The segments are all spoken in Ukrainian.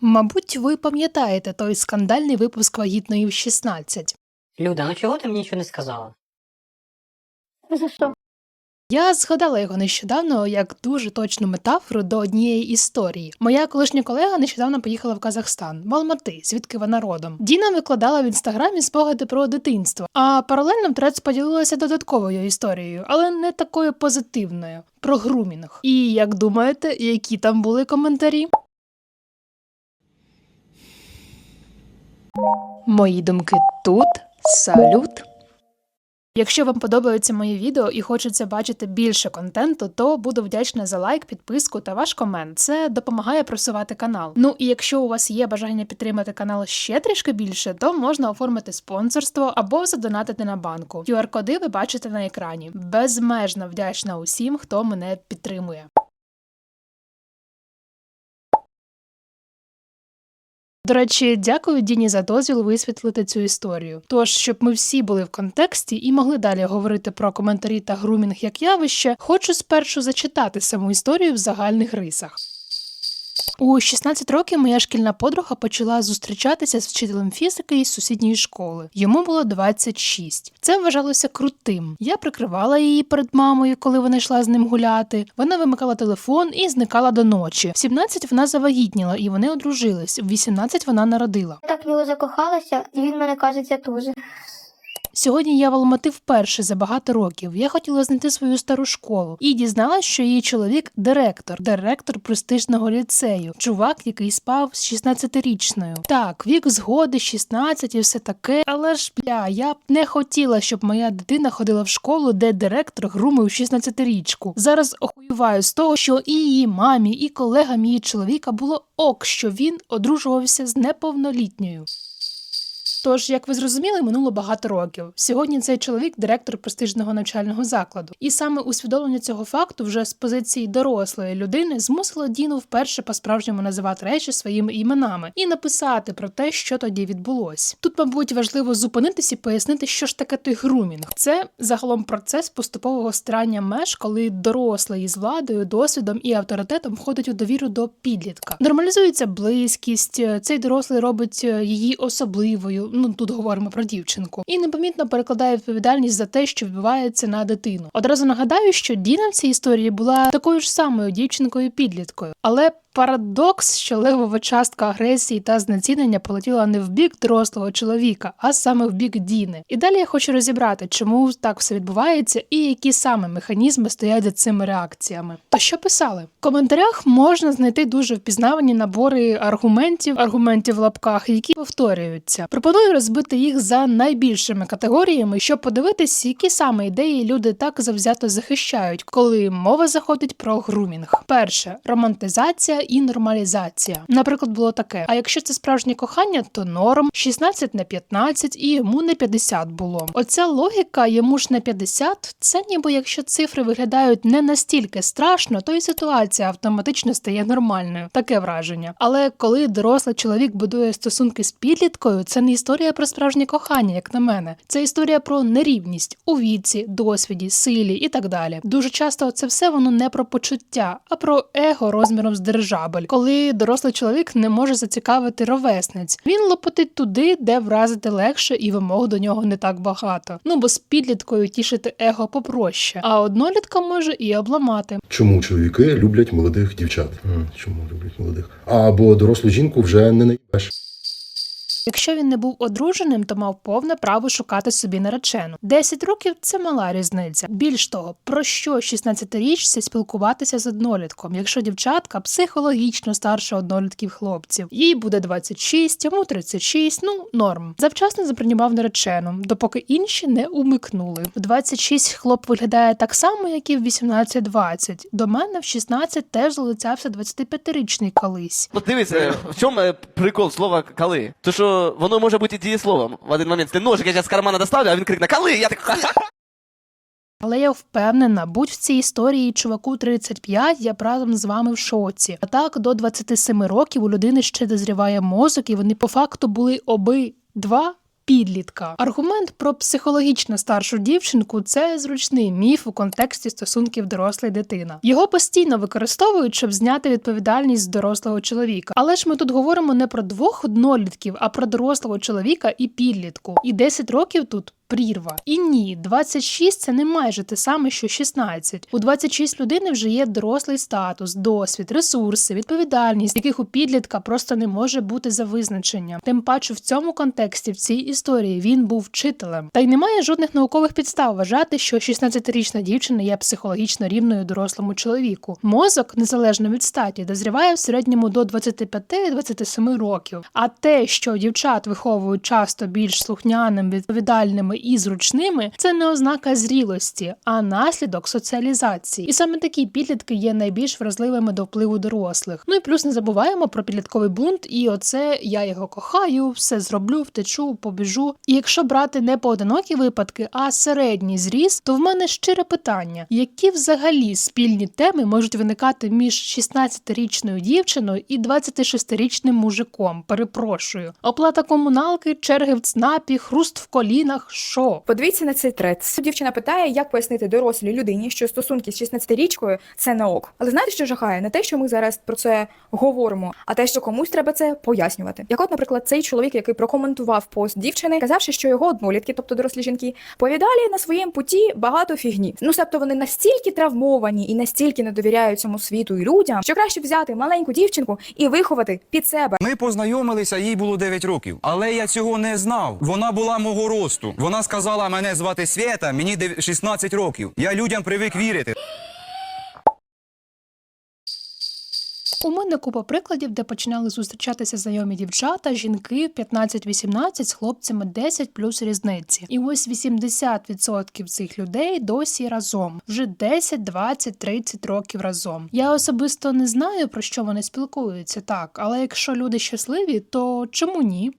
Мабуть, ви пам'ятаєте той скандальний випуск вагітної в 16. Люда, ну чого ти мені нічого не сказала? За що? Я згадала його нещодавно як дуже точну метафору до однієї історії. Моя колишня колега нещодавно поїхала в Казахстан, в Алмати, звідки вона родом. Діна викладала в інстаграмі спогади про дитинство, а паралельно трец поділилася додатковою історією, але не такою позитивною про грумінг. І як думаєте, які там були коментарі? Мої думки тут. Салют. Якщо вам подобаються мої відео і хочеться бачити більше контенту, то буду вдячна за лайк, підписку та ваш комент. Це допомагає просувати канал. Ну і якщо у вас є бажання підтримати канал ще трішки більше, то можна оформити спонсорство або задонатити на банку. QR-коди ви бачите на екрані. Безмежно вдячна усім, хто мене підтримує. До речі, дякую Діні за дозвіл висвітлити цю історію. Тож, щоб ми всі були в контексті і могли далі говорити про коментарі та грумінг як явище, хочу спершу зачитати саму історію в загальних рисах. У 16 років моя шкільна подруга почала зустрічатися з вчителем фізики із сусідньої школи. Йому було 26. Це вважалося крутим. Я прикривала її перед мамою, коли вона йшла з ним гуляти. Вона вимикала телефон і зникала до ночі. В 17 вона завагітніла і вони одружились. В 18 вона народила. Так в нього закохалася, і він мене кажеться теж. Сьогодні я в Алмати вперше за багато років. Я хотіла знайти свою стару школу і дізналась, що її чоловік директор, директор престижного ліцею, чувак, який спав з 16-річною. Так, вік згоди, 16 і все таке, але ж бля, я б не хотіла, щоб моя дитина ходила в школу, де директор грумив 16-річку. Зараз охуюваю з того, що і її мамі, і колегам її чоловіка було ок, що він одружувався з неповнолітньою. Тож, як ви зрозуміли, минуло багато років. Сьогодні цей чоловік директор престижного навчального закладу. І саме усвідомлення цього факту вже з позиції дорослої людини змусило Діну вперше по-справжньому називати речі своїми іменами і написати про те, що тоді відбулось. Тут, мабуть, важливо зупинитись і пояснити, що ж таке той грумінг. Це загалом процес поступового стирання меж, коли дорослий із владою, досвідом і авторитетом входить у довіру до підлітка. Нормалізується близькість, цей дорослий робить е, її особливою. Ну тут говоримо про дівчинку, і непомітно перекладає відповідальність за те, що відбувається на дитину. Одразу нагадаю, що Діна в цій історії була такою ж самою дівчинкою підліткою, але парадокс, що левова частка агресії та знецінення полетіла не в бік дорослого чоловіка, а саме в бік Діни. І далі я хочу розібрати, чому так все відбувається і які саме механізми стоять за цими реакціями. То що писали? В коментарях можна знайти дуже впізнавані набори аргументів, аргументів в лапках, які повторюються. Пропоную розбити їх за найбільшими категоріями, щоб подивитись, які саме ідеї люди так завзято захищають, коли мова заходить про грумінг. Перше романтизація і нормалізація. Наприклад, було таке: а якщо це справжнє кохання, то норм 16 на 15 і йому не 50 було. Оця логіка йому ж не 50, Це ніби якщо цифри виглядають не настільки страшно, то і ситуація автоматично стає нормальною. Таке враження. Але коли дорослий чоловік будує стосунки з підліткою, це не історія про справжнє кохання, як на мене. Це історія про нерівність у віці, досвіді, силі і так далі. Дуже часто це все воно не про почуття, а про его розміром з дирижабель, коли дорослий чоловік не може зацікавити ровесниць. Він лопотить туди, де вразити легше, і вимог до нього не так багато. Ну бо з підліткою тішити его попроще, а однолітка може і обламати. Чому чоловіки люблять молодих дівчат? Чому люблять молодих? Або дорослу жінку вже не наїбеш. Якщо він не був одруженим, то мав повне право шукати собі наречену. 10 років це мала різниця. Більш того, про що 16-річці спілкуватися з однолітком, якщо дівчатка психологічно старша однолітків хлопців. Їй буде 26, йому 36, ну норм. Завчасно забронював наречену, допоки інші не умикнули. В 26 хлоп виглядає так само, як і в 18-20. До мене в 16 теж залицявся 25-річний колись. От в чому е, прикол слова коли? То що воно може бути дієсловом. В один момент ти ножик, я зараз з кармана доставлю, а він крикне коли? Я так. Але я впевнена, будь в цій історії чуваку 35, я б разом з вами в шоці. А так до 27 років у людини ще дозріває мозок, і вони по факту були оби два підлітка. Аргумент про психологічно старшу дівчинку це зручний міф у контексті стосунків доросла дитина. Його постійно використовують, щоб зняти відповідальність з дорослого чоловіка. Але ж ми тут говоримо не про двох однолітків, а про дорослого чоловіка і підлітку. І 10 років тут. Прірва. І ні, 26 – це не майже те саме, що 16. У 26 людини вже є дорослий статус, досвід, ресурси, відповідальність, яких у підлітка просто не може бути за визначенням. Тим паче в цьому контексті, в цій історії, він був вчителем. Та й немає жодних наукових підстав вважати, що 16-річна дівчина є психологічно рівною дорослому чоловіку. Мозок, незалежно від статі, дозріває в середньому до 25-27 років. А те, що дівчат виховують часто більш слухняними, відповідальними і зручними, це не ознака зрілості, а наслідок соціалізації. І саме такі підлітки є найбільш вразливими до впливу дорослих. Ну і плюс не забуваємо про підлітковий бунт, і оце я його кохаю, все зроблю, втечу, побіжу. І якщо брати не поодинокі випадки, а середній зріс, то в мене щире питання: які взагалі спільні теми можуть виникати між 16-річною дівчиною і 26-річним мужиком? Перепрошую, оплата комуналки, черги в ЦНАПі, хруст в колінах. Що? Подивіться на цей трец. Дівчина питає, як пояснити дорослій людині, що стосунки з 16-річкою – це не ок. Але знаєте, що жахає? Не те, що ми зараз про це говоримо, а те, що комусь треба це пояснювати. Як, от, наприклад, цей чоловік, який прокоментував пост дівчини, казавши, що його однолітки, тобто дорослі жінки, повідалі на своєму путі багато фігні. Ну, себто вони настільки травмовані і настільки не довіряють цьому світу і людям, що краще взяти маленьку дівчинку і виховати під себе. Ми познайомилися, їй було 9 років. Але я цього не знав. Вона була мого росту. Вона сказала, мене звати Свєта, мені дев- 16 років. Я людям привик вірити. У мене купа прикладів, де починали зустрічатися знайомі дівчата, жінки 15-18 з хлопцями 10 плюс різниці. І ось 80% цих людей досі разом. Вже 10, 20, 30 років разом. Я особисто не знаю про що вони спілкуються, так, але якщо люди щасливі, то чому ні?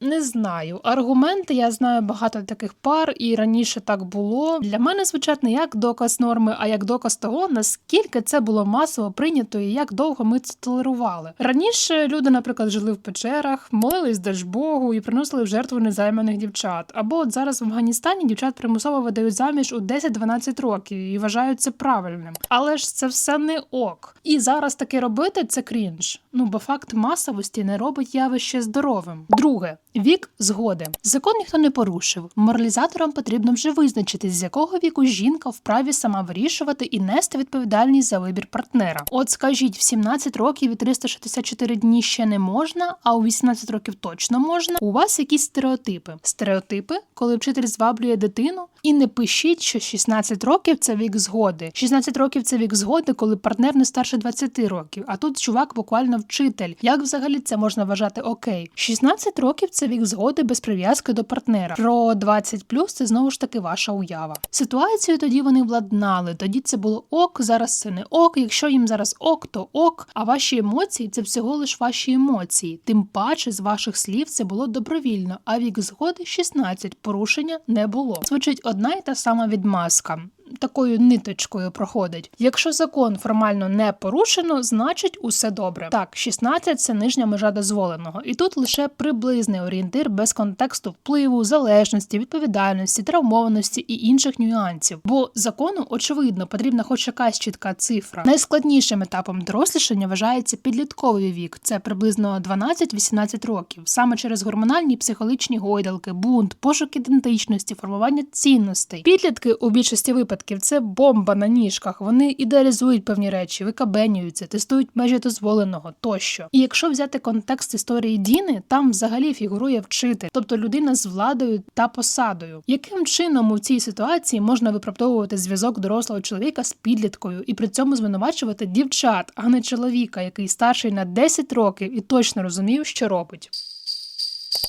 Не знаю. Аргументи я знаю багато таких пар, і раніше так було. Для мене звучать не як доказ норми, а як доказ того, наскільки це було масово прийнято і як довго ми це толерували. Раніше люди, наприклад, жили в печерах, молились Держбогу і приносили в жертву незайманих дівчат. Або от зараз в Афганістані дівчат примусово видають заміж у 10-12 років і вважають це правильним. Але ж це все не ок. І зараз таке робити це крінж. Ну бо факт масовості не робить явище здоровим. Друге, вік згоди. Закон ніхто не порушив. Моралізаторам потрібно вже визначити, з якого віку жінка вправі сама вирішувати і нести відповідальність за вибір партнера. От скажіть, в 17 років і 364 дні ще не можна, а у 18 років точно можна. У вас якісь стереотипи. Стереотипи, коли вчитель зваблює дитину, і не пишіть, що 16 років це вік згоди. 16 років це вік згоди, коли партнер не старше 20 років. А тут чувак буквально вчитель. Як взагалі це можна вважати окей? 16 років це вік згоди без прив'язки до партнера. Про 20 плюс це знову ж таки ваша уява. Ситуацію тоді вони владнали. Тоді це було ок, зараз це не ок. Якщо їм зараз ок, то ок. А ваші емоції це всього лиш ваші емоції. Тим паче з ваших слів це було добровільно. А вік згоди 16. Порушення не було. Звучить одна й та сама відмазка. Такою ниточкою проходить. Якщо закон формально не порушено, значить усе добре. Так, 16 – це нижня межа дозволеного, і тут лише приблизний орієнтир без контексту впливу, залежності, відповідальності, травмованості і інших нюансів. Бо закону очевидно потрібна хоч якась чітка цифра. Найскладнішим етапом дорослішання вважається підлітковий вік. Це приблизно 12-18 років. Саме через гормональні і психологічні гойдалки, бунт, пошук ідентичності, формування цінностей. Підлітки у більшості випадків це бомба на ніжках. Вони ідеалізують певні речі, викабенюються, тестують межі дозволеного тощо. І якщо взяти контекст історії Діни, там взагалі фігурує вчитель, тобто людина з владою та посадою. Яким чином у цій ситуації можна виправдовувати зв'язок дорослого чоловіка з підліткою і при цьому звинувачувати дівчат, а не чоловіка, який старший на 10 років і точно розумів, що робить.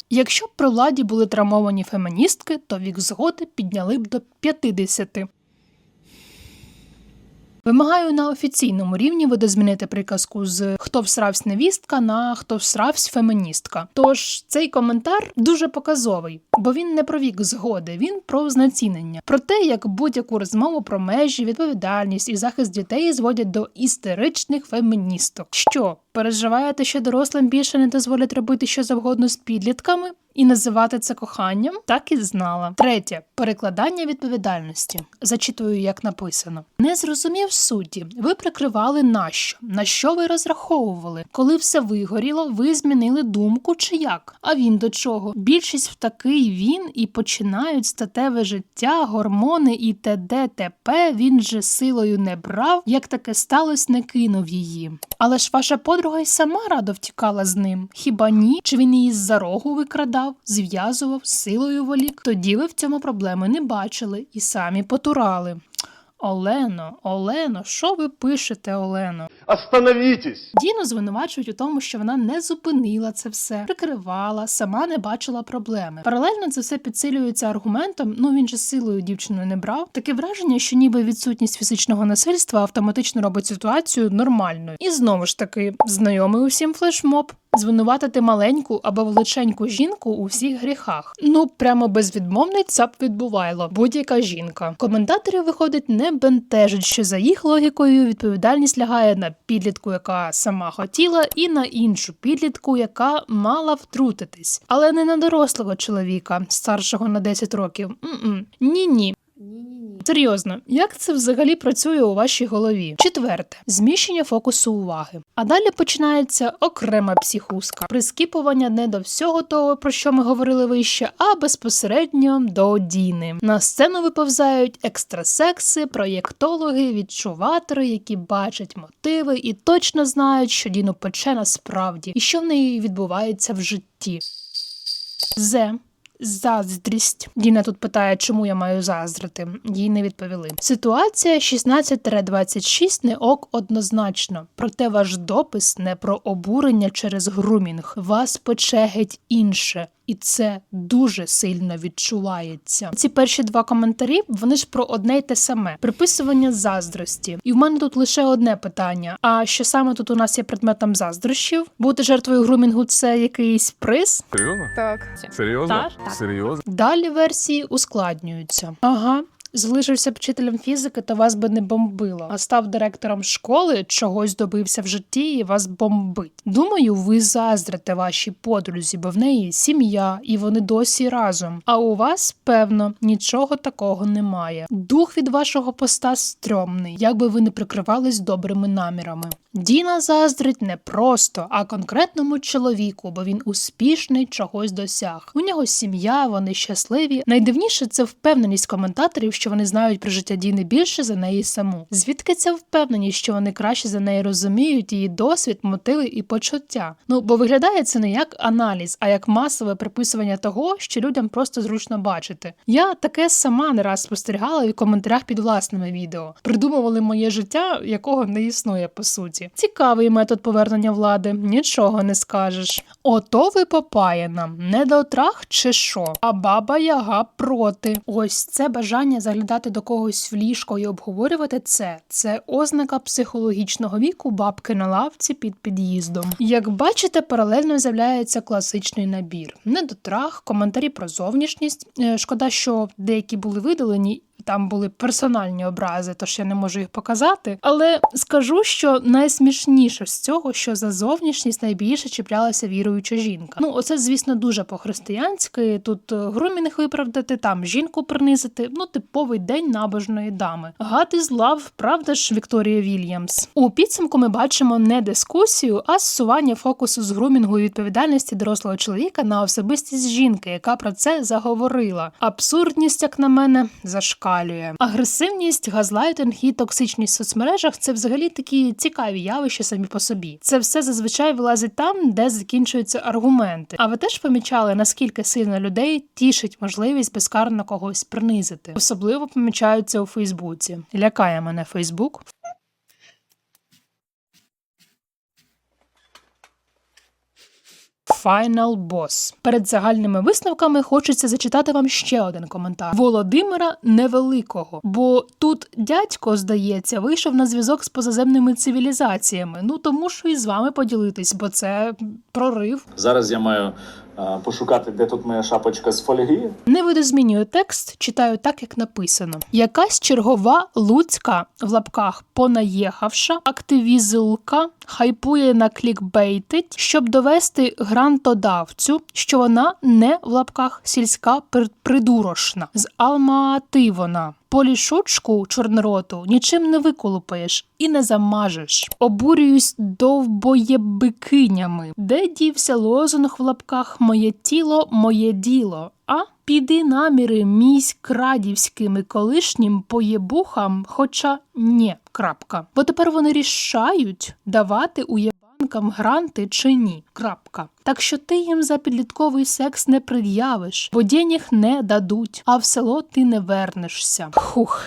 Якщо б при владі були травмовані феміністки, то вік згоди підняли б до 50. Вимагаю на офіційному рівні видозмінити приказку з хто всравсь невістка на хто всравсь феміністка. Тож цей коментар дуже показовий, бо він не про вік згоди, він про знецінення, про те, як будь-яку розмову про межі, відповідальність і захист дітей зводять до істеричних феміністок. Що переживаєте, що дорослим більше не дозволять робити що завгодно з підлітками? І називати це коханням так і знала. Третє перекладання відповідальності. Зачитую, як написано: не зрозумів суті. Ви прикривали нащо? На що ви розраховували? Коли все вигоріло, ви змінили думку чи як? А він до чого? Більшість в такий він і починають статеве життя, гормони і т.д. т.п. Він же силою не брав, як таке сталося, не кинув її. Але ж ваша подруга й сама радо втікала з ним. Хіба ні? Чи він її з-за рогу викрадав, зв'язував, силою волік? Тоді ви в цьому проблеми не бачили і самі потурали. Олено, Олено, що ви пишете, Олено? Остановитесь! Діну звинувачують у тому, що вона не зупинила це все, прикривала, сама не бачила проблеми. Паралельно це все підсилюється аргументом. Ну він же силою дівчину не брав. Таке враження, що ніби відсутність фізичного насильства автоматично робить ситуацію нормальною. І знову ж таки, знайомий усім флешмоб. Звинуватити маленьку або величеньку жінку у всіх гріхах. Ну прямо безвідмовний цап відбувайло. Будь-яка жінка. Коментаторів виходить не бентежить, що за їх логікою відповідальність лягає на підлітку, яка сама хотіла, і на іншу підлітку, яка мала втрутитись, але не на дорослого чоловіка, старшого на 10 років. Ні, ні. Серйозно, як це взагалі працює у вашій голові? Четверте зміщення фокусу уваги. А далі починається окрема психузка, прискіпування не до всього того, про що ми говорили вище, а безпосередньо до Діни. На сцену виповзають екстрасекси, проєктологи, відчуватори, які бачать мотиви і точно знають, що Діну пече насправді, і що в неї відбувається в житті. Зе. Заздрість. Діна тут питає, чому я маю заздрити. Їй не відповіли. Ситуація 16-26 не ок однозначно. Проте ваш допис не про обурення через грумінг. Вас пече геть інше. І це дуже сильно відчувається. Ці перші два коментарі вони ж про одне й те саме приписування заздрості. І в мене тут лише одне питання: а що саме тут у нас є предметом заздрощів? Бути жертвою грумінгу це якийсь приз? Серйозно? Так. Серйозно? Так. Серйозно? Далі версії ускладнюються. Ага. Залишився б вчителем фізики, то вас би не бомбило. А став директором школи, чогось добився в житті і вас бомбить. Думаю, ви заздрите вашій подрузі, бо в неї сім'я, і вони досі разом. А у вас, певно, нічого такого немає. Дух від вашого поста стрьомний, як би ви не прикривались добрими намірами. Діна заздрить не просто, а конкретному чоловіку, бо він успішний чогось досяг. У нього сім'я, вони щасливі. Найдивніше це впевненість коментаторів, що вони знають про життя Діни більше за неї саму. Звідки ця впевненість, що вони краще за неї розуміють її досвід, мотиви і почуття? Ну бо виглядає це не як аналіз, а як масове приписування того, що людям просто зручно бачити. Я таке сама не раз спостерігала в коментарях під власними відео. Придумували моє життя, якого не існує по суті. Цікавий метод повернення влади, нічого не скажеш. Ото ви попаяна, недотрах чи що? А баба Яга проти. Ось це бажання заглядати до когось в ліжко і обговорювати це. Це ознака психологічного віку бабки на лавці під під'їздом. Як бачите, паралельно з'являється класичний набір: недотрах, коментарі про зовнішність. Е, Шкода, що деякі були видалені. Там були персональні образи, тож я не можу їх показати. Але скажу, що найсмішніше з цього, що за зовнішність найбільше чіплялася віруюча жінка. Ну, оце, звісно, дуже по-християнськи. Тут е, грумінг виправдати, там жінку принизити. Ну, типовий день набожної дами. God is love, правда ж, Вікторія Вільямс. У підсумку ми бачимо не дискусію, а зсування фокусу з грумінгу і відповідальності дорослого чоловіка на особистість жінки, яка про це заговорила. Абсурдність, як на мене, зашкалює. Агресивність, газлайтинг і токсичність в соцмережах це взагалі такі цікаві явища самі по собі. Це все зазвичай вилазить там, де закінчуються аргументи. А ви теж помічали, наскільки сильно людей тішить можливість безкарно когось принизити? Особливо помічаються у Фейсбуці. Лякає мене Фейсбук. Final Boss. Перед загальними висновками хочеться зачитати вам ще один коментар Володимира Невеликого. Бо тут дядько, здається, вийшов на зв'язок з позаземними цивілізаціями. Ну тому що і з вами поділитись, бо це прорив. Зараз я маю пошукати, де тут моя шапочка з фольги. Не видозмінюю текст, читаю так, як написано. Якась чергова луцька в лапках понаїхавша активізилка хайпує на клікбейтить, щоб довести грантодавцю, що вона не в лапках сільська пр- придурошна. З Алмати вона. Полішочку чорнороту нічим не виколупаєш і не замажеш. Обурююсь довбоєбикинями. Де дівся лозунг в лапках Моє тіло, моє діло. А піди наміри місь крадівськими колишнім поєбухам, хоча ні, крапка. Бо тепер вони рішають давати уєбанкам гранти чи ні. Крапка. Так що ти їм за підлітковий секс не пред'явиш, бо денег не дадуть, а в село ти не вернешся. Хух,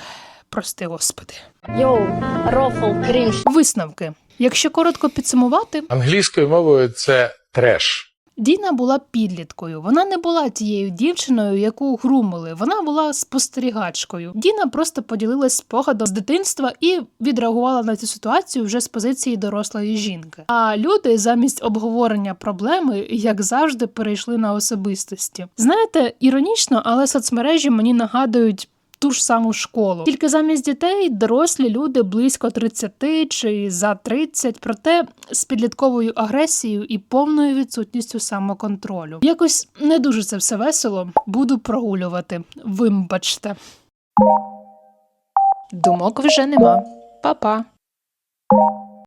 прости господи. Йоу, рофл, крінж. Висновки. Якщо коротко підсумувати, Англійською мовою це треш. Діна була підліткою. Вона не була тією дівчиною, яку грумили. Вона була спостерігачкою. Діна просто поділилась спогадом з дитинства і відреагувала на цю ситуацію вже з позиції дорослої жінки. А люди замість обговорення проблеми, як завжди, перейшли на особистості. Знаєте, іронічно, але соцмережі мені нагадують. Ту ж саму школу, тільки замість дітей дорослі люди близько 30 чи за 30, проте з підлітковою агресією і повною відсутністю самоконтролю. Якось не дуже це все весело. Буду прогулювати. Вибачте. Думок вже нема. Па-па.